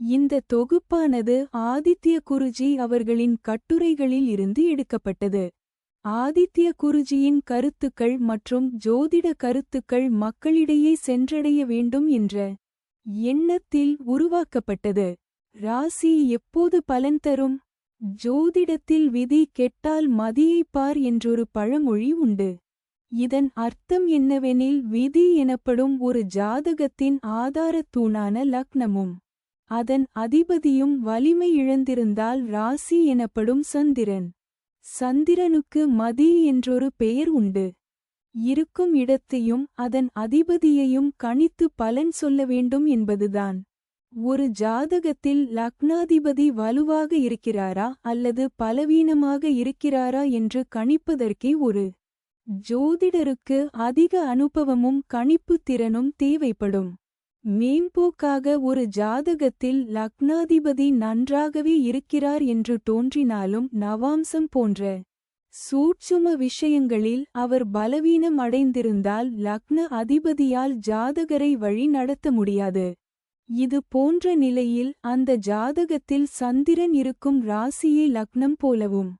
இந்த தொகுப்பானது ஆதித்ய குருஜி அவர்களின் கட்டுரைகளில் இருந்து எடுக்கப்பட்டது. ஆதித்ய குருஜியின் கருத்துக்கள் மற்றும் ஜோதிட கருத்துக்கள் மக்களிடையே சென்றடைய வேண்டும் என்ற எண்ணத்தில் உருவாக்கப்பட்டது. ராசி எப்போது பலன் தரும்? ஜோதிடத்தில் விதி கெட்டால் மதியைப் பார் என்றொரு பழமொழி உண்டு. இதன் அர்த்தம் என்னவெனில் விதி எனப்படும் ஒரு ஜாதகத்தின் ஆதாரத் தூணான லக்னமும். அதன் அதிபதியும் வலிமை இழந்திருந்தால் ராசி எனப்படும் சந்திரன். சந்திரனுக்கு மதி என்றொரு பெயர் உண்டு. இருக்கும் இடத்தையும் அதன் அதிபதியையும் கணித்து பலன் சொல்ல வேண்டும் என்பதுதான். ஒரு ஜாதகத்தில் லக்னாதிபதி வலுவாக இருக்கிறாரா அல்லது பலவீனமாக இருக்கிறாரா என்று கணிப்பதற்கே ஒரு. ஜோதிடருக்கு அதிக அனுபவமும் கணிப்புத் திறனும் தேவைப்படும். மேம்போக்காக ஒரு ஜாதகத்தில் லக்னாதிபதி நன்றாகவே இருக்கிறார் என்று தோன்றினாலும் நவாம்சம் போன்ற சூட்சும விஷயங்களில் அவர் பலவீனம் அடைந்திருந்தால் லக்ன அதிபதியால் ஜாதகரை வழி நடத்த முடியாது. இது போன்ற நிலையில் அந்த ஜாதகத்தில் சந்திரன் இருக்கும் ராசியை லக்னம் போலவும்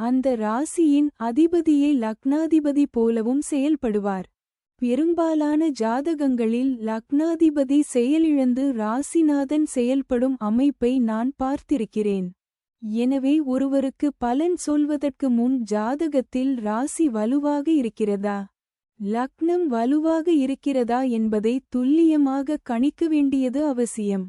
அந்த ராசியின் அதிபதியை லக்னாதிபதி போலவும் செயல்படுவார். பெரும்பாலான ஜாதகங்களில் லக்னாதிபதி செயலிழந்து ராசிநாதன் செயல்படும் அமைப்பை நான் பார்த்திருக்கிறேன். எனவே ஒருவருக்கு பலன் சொல்வதற்கு முன் ஜாதகத்தில் ராசி வலுவாக இருக்கிறதா? லக்னம் வலுவாக இருக்கிறதா என்பதை துல்லியமாக கணிக்க வேண்டியது அவசியம்.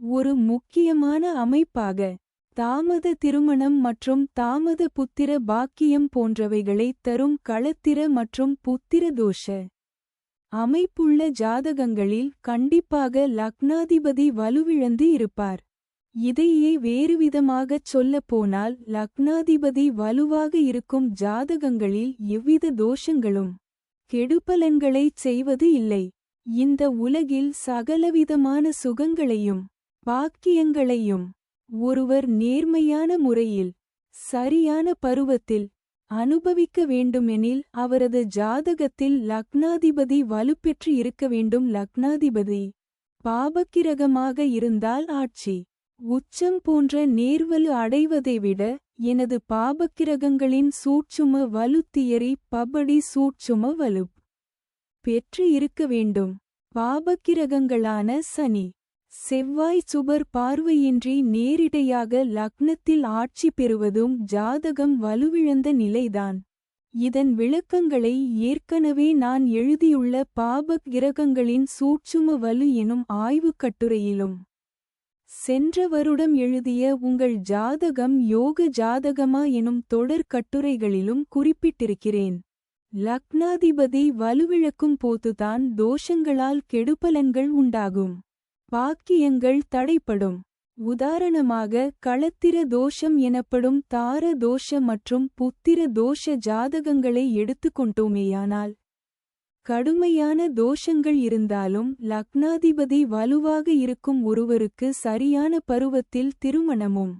ஒரு முக்கியமான அமைப்பாக தாமத திருமணம் மற்றும் தாமத புத்திர பாக்கியம் போன்றவைகளை தரும் களத்திர மற்றும் புத்திர தோஷ அமைப்புள்ள ஜாதகங்களில் கண்டிப்பாக லக்னாதிபதி வலுவிழந்து இருப்பார். இதையே வேறுவிதமாகச் சொல்லப்போனால் லக்னாதிபதி வலுவாக இருக்கும் ஜாதகங்களில் எவ்வித தோஷங்களும் கெடுபலன்களைச் செய்வது இல்லை. இந்த உலகில் சகலவிதமான சுகங்களையும் பாக்கியங்களையும் ஒருவர் நேர்மையான முறையில் சரியான பருவத்தில் அனுபவிக்க வேண்டுமெனில் அவரது ஜாதகத்தில் லக்னாதிபதி வலுப்பெற்று இருக்க வேண்டும். லக்னாதிபதி பாபக்கிரகமாக இருந்தால் ஆட்சி. உச்சம் போன்ற நேர்வலு அடைவதை விட எனது பாபக்கிரகங்களின் சூட்சும வலுத்தியரி தியரி பபடி சூட்சும வலுப் பெற்று இருக்க வேண்டும். பாபக்கிரகங்களான சனி செவ்வாய் சுபர் பார்வையின்றி நேரிடையாக லக்னத்தில் ஆட்சி பெறுவதும் ஜாதகம் வலுவிழந்த நிலைதான். இதன் விளக்கங்களை ஏற்கனவே நான் எழுதியுள்ள பாபக் கிரகங்களின் சூட்சும வலு எனும் ஆய்வுக் கட்டுரையிலும். சென்ற வருடம் எழுதிய உங்கள் ஜாதகம் யோக ஜாதகமா எனும் தொடர் கட்டுரைகளிலும் குறிப்பிட்டிருக்கிறேன். லக்னாதிபதி வலுவிழக்கும் போதுதான் தோஷங்களால் கெடுபலன்கள் உண்டாகும். பாக்கியங்கள் தடைப்படும் உதாரணமாக களத்திர தோஷம் எனப்படும் தார தோஷ மற்றும் புத்திர தோஷ ஜாதகங்களை எடுத்துக்கொண்டோமேயானால் கடுமையான தோஷங்கள் இருந்தாலும் லக்னாதிபதி வலுவாக இருக்கும் ஒருவருக்கு சரியான பருவத்தில் திருமணமும்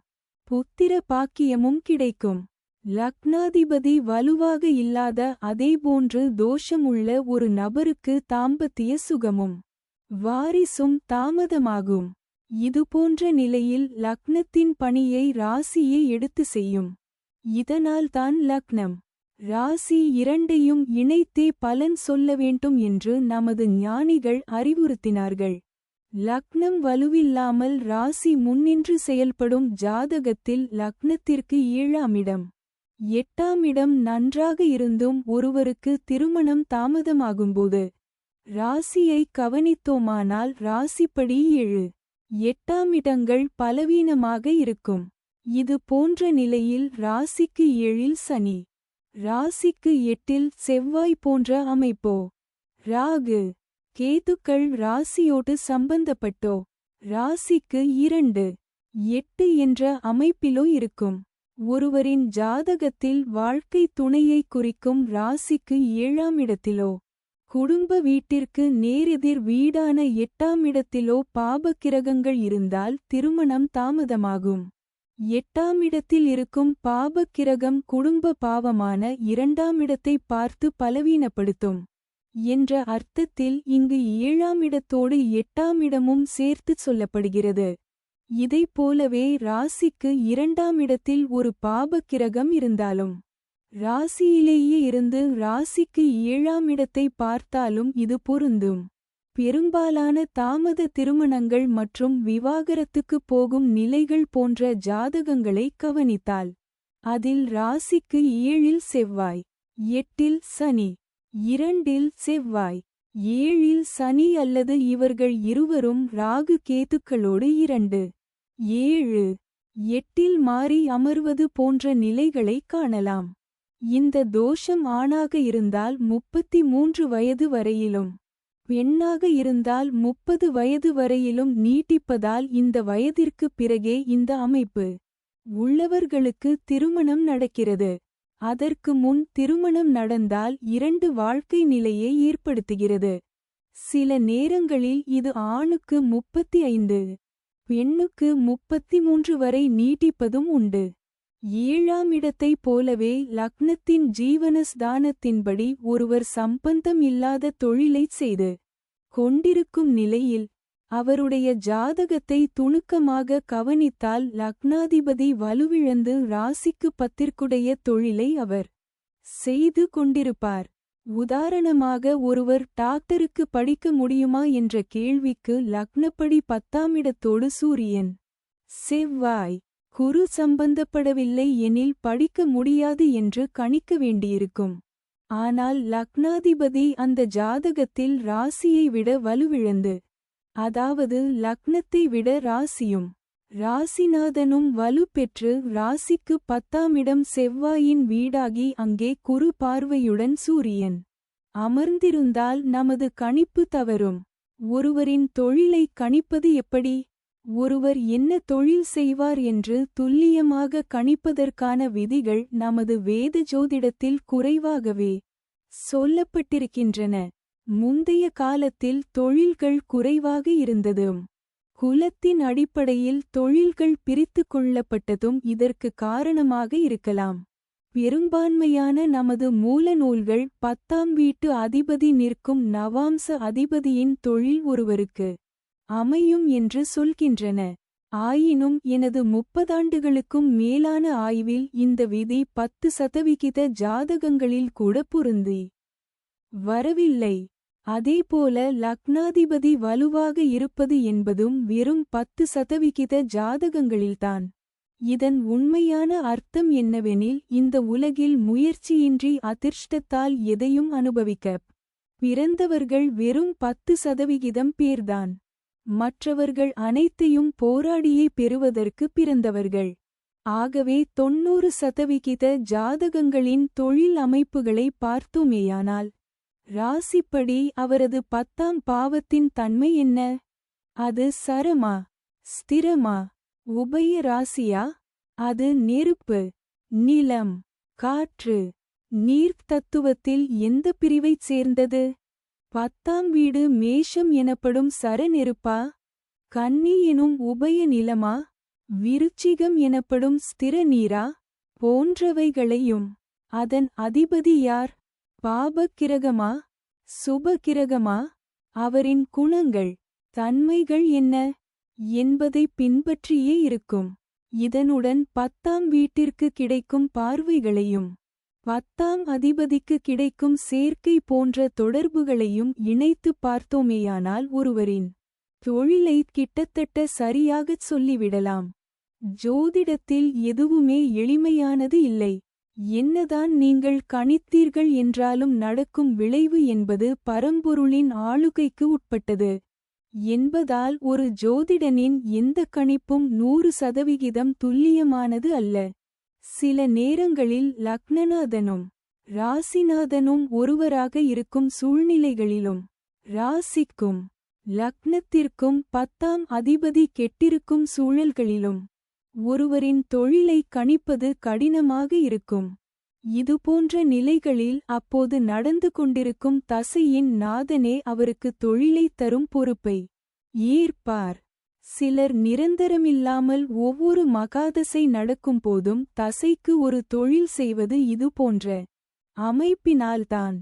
புத்திர பாக்கியமும் கிடைக்கும். லக்னாதிபதி வலுவாக இல்லாத அதேபோன்று தோஷமுள்ள ஒரு நபருக்கு தாம்பத்திய சுகமும். வாரிசும் தாமதமாகும். இதுபோன்ற நிலையில் லக்னத்தின் பணியை ராசியே எடுத்து செய்யும். இதனால்தான் லக்னம். ராசி இரண்டையும் இணைத்தே பலன் சொல்ல வேண்டும் என்று நமது ஞானிகள் அறிவுறுத்தினார்கள். லக்னம் வலுவில்லாமல் ராசி முன்னின்று செயல்படும் ஜாதகத்தில் லக்னத்திற்கு ஏழாம் இடம். எட்டாம் இடம் நன்றாக இருந்தும் ஒருவருக்கு திருமணம் தாமதமாகும்போது ராசியை கவனித்தோமானால் ராசிப்படி ஏழு. எட்டாம் இடங்கள் பலவீனமாக இருக்கும். இது போன்ற நிலையில் ராசிக்கு ஏழில் சனி. ராசிக்கு எட்டில் செவ்வாய் போன்ற அமைப்போ? ராகு. கேதுக்கள் ராசியோடு சம்பந்தப்பட்டோ? ராசிக்கு இரண்டு. எட்டு என்ற அமைப்பிலோ இருக்கும். ஒருவரின் ஜாதகத்தில் வாழ்க்கை துணையை குறிக்கும் ராசிக்கு ஏழாம் இடத்திலோ? குடும்ப வீட்டிற்கு நேரெதிர் வீடான எட்டாம் இடத்திலோ பாபக்கிரகங்கள் இருந்தால் திருமணம் தாமதமாகும். எட்டாம் இடத்தில் இருக்கும் பாபக்கிரகம் குடும்ப பாவமான இரண்டாம் இடத்தை பார்த்து பலவீனப்படுத்தும். என்ற அர்த்தத்தில் இங்கு ஏழாம் இடத்தோடு எட்டாம் இடமும் சேர்த்துச் சொல்லப்படுகிறது. இதைப் போலவே ராசிக்கு இரண்டாம் இடத்தில் ஒரு பாபக்கிரகம் இருந்தாலும் ராசியிலேயே இருந்து ராசிக்கு ஏழாம் இடத்தை பார்த்தாலும் இது பொருந்தும். பெரும்பாலான தாமத திருமணங்கள் மற்றும் விவாகரத்துக்குப் போகும் நிலைகள் போன்ற ஜாதகங்களை கவனித்தால் அதில் ராசிக்கு ஏழில் செவ்வாய் எட்டில் சனி இரண்டில் செவ்வாய் ஏழில் சனி அல்லது இவர்கள் இருவரும் ராகு கேத்துக்களோடு இரண்டு ஏழு எட்டில் மாறி அமர்வது போன்ற நிலைகளைக் காணலாம். இந்த தோஷம் ஆணாக இருந்தால் முப்பத்தி மூன்று வயது வரையிலும் பெண்ணாக இருந்தால் முப்பது வயது வரையிலும் நீட்டிப்பதால் இந்த வயதிற்குப் பிறகே இந்த அமைப்பு உள்ளவர்களுக்கு திருமணம் நடக்கிறது. அதற்கு முன் திருமணம் நடந்தால் இரண்டு வாழ்க்கை நிலையை ஏற்படுத்துகிறது. சில நேரங்களில் இது ஆணுக்கு முப்பத்தி ஐந்து பெண்ணுக்கு முப்பத்தி மூன்று வரை நீட்டிப்பதும் உண்டு. ஏழாம் இடத்தைப் போலவே லக்னத்தின் ஜீவனஸ்தானத்தின்படி ஒருவர் சம்பந்தம் இல்லாத தொழிலைச் செய்து கொண்டிருக்கும் நிலையில் அவருடைய ஜாதகத்தை துணுக்கமாக கவனித்தால் லக்னாதிபதி வலுவிழந்து ராசிக்கு பத்திற்குடைய தொழிலை அவர் செய்து கொண்டிருப்பார். உதாரணமாக ஒருவர் டாக்டருக்கு படிக்க முடியுமா என்ற கேள்விக்கு லக்னப்படி பத்தாமிடத்தோடு சூரியன் செவ்வாய் குரு சம்பந்தப்படவில்லை எனில் படிக்க முடியாது என்று கணிக்க வேண்டியிருக்கும். ஆனால் லக்னாதிபதி அந்த ஜாதகத்தில் ராசியை விட வலுவிழந்து அதாவது லக்னத்தை விட ராசியும் ராசிநாதனும் வலு பெற்று ராசிக்கு பத்தாமிடம் செவ்வாயின் வீடாகி அங்கே குரு பார்வையுடன் சூரியன் அமர்ந்திருந்தால் நமது கணிப்பு தவறும். ஒருவரின் தொழிலை கணிப்பது எப்படி? ஒருவர் என்ன தொழில் செய்வார் என்று துல்லியமாக கணிப்பதற்கான விதிகள் நமது வேத ஜோதிடத்தில் குறைவாகவே சொல்லப்பட்டிருக்கின்றன. முந்தைய காலத்தில் தொழில்கள் குறைவாக இருந்ததும் குலத்தின் அடிப்படையில் தொழில்கள் பிரித்து கொள்ளப்பட்டதும் இதற்கு காரணமாக இருக்கலாம். பெரும்பான்மையான நமது மூல நூல்கள் பத்தாம் வீட்டு அதிபதி நிற்கும் நவாம்ச அதிபதியின் தொழில் ஒருவருக்கு அமையும் என்று சொல்கின்றன. ஆயினும் எனது முப்பதாண்டுகளுக்கும் மேலான ஆய்வில் இந்த விதி பத்து சதவிகித ஜாதகங்களில் கூட பொருந்தி வரவில்லை. அதேபோல லக்னாதிபதி வலுவாக இருப்பது என்பதும் வெறும் பத்து சதவிகித ஜாதகங்களில்தான். இதன் உண்மையான அர்த்தம் என்னவெனில் இந்த உலகில் முயற்சியின்றி அதிர்ஷ்டத்தால் எதையும் அனுபவிக்கப் பிறந்தவர்கள் வெறும் பத்து சதவிகிதம் பேர்தான். மற்றவர்கள் அனைத்தையும் போராடியே பெறுவதற்கு பிறந்தவர்கள். ஆகவே தொன்னூறு சதவிகித ஜாதகங்களின் தொழில் அமைப்புகளை பார்த்தோமேயானால் ராசிப்படி அவரது பத்தாம் பாவத்தின் தன்மை என்ன? அது சரமா ஸ்திரமா உபய ராசியா? அது நெருப்பு நிலம் காற்று நீர் தத்துவத்தில் எந்த பிரிவைச் சேர்ந்தது? பத்தாம் வீடு மேஷம் எனப்படும் சரநெருப்பா கன்னி எனும் உபய நிலமா விருச்சிகம் எனப்படும் ஸ்திர நீரா போன்றவைகளையும் அதன் அதிபதி யார்? பாபக்கிரகமா? சுபகிரகமா அவரின் குணங்கள் தன்மைகள் என்ன? என்பதை பின்பற்றியே இருக்கும். இதனுடன் பத்தாம் வீட்டிற்கு கிடைக்கும் பார்வைகளையும் பத்தாம் அதிபதிக்கு கிடைக்கும் சேர்க்கை போன்ற தொடர்புகளையும் இணைத்துப் பார்த்தோமேயானால் ஒருவரின் தொழிலை கிட்டத்தட்ட சரியாகச் சொல்லிவிடலாம். ஜோதிடத்தில் எதுவுமே எளிமையானது இல்லை. என்னதான் நீங்கள் கணித்தீர்கள் என்றாலும் நடக்கும் விளைவு என்பது பரம்பொருளின் ஆளுகைக்கு உட்பட்டது. என்பதால் ஒரு ஜோதிடனின் எந்த கணிப்பும் நூறு சதவிகிதம் துல்லியமானது அல்ல. சில நேரங்களில் லக்னநாதனும் ராசிநாதனும் ஒருவராக இருக்கும் சூழ்நிலைகளிலும் ராசிக்கும் லக்னத்திற்கும் பத்தாம் அதிபதி கெட்டிருக்கும் சூழல்களிலும் ஒருவரின் தொழிலை கணிப்பது கடினமாக இருக்கும். இதுபோன்ற நிலைகளில் அப்போது நடந்து கொண்டிருக்கும் தசையின் நாதனே அவருக்கு தொழிலைத் தரும் பொறுப்பை ஏற்பார். சிலர் நிரந்தரமில்லாமல் ஒவ்வொரு மகாதசை நடக்கும் போதும் தசைக்கு ஒரு தொழில் செய்வது இது போன்ற அமைப்பினால்தான்.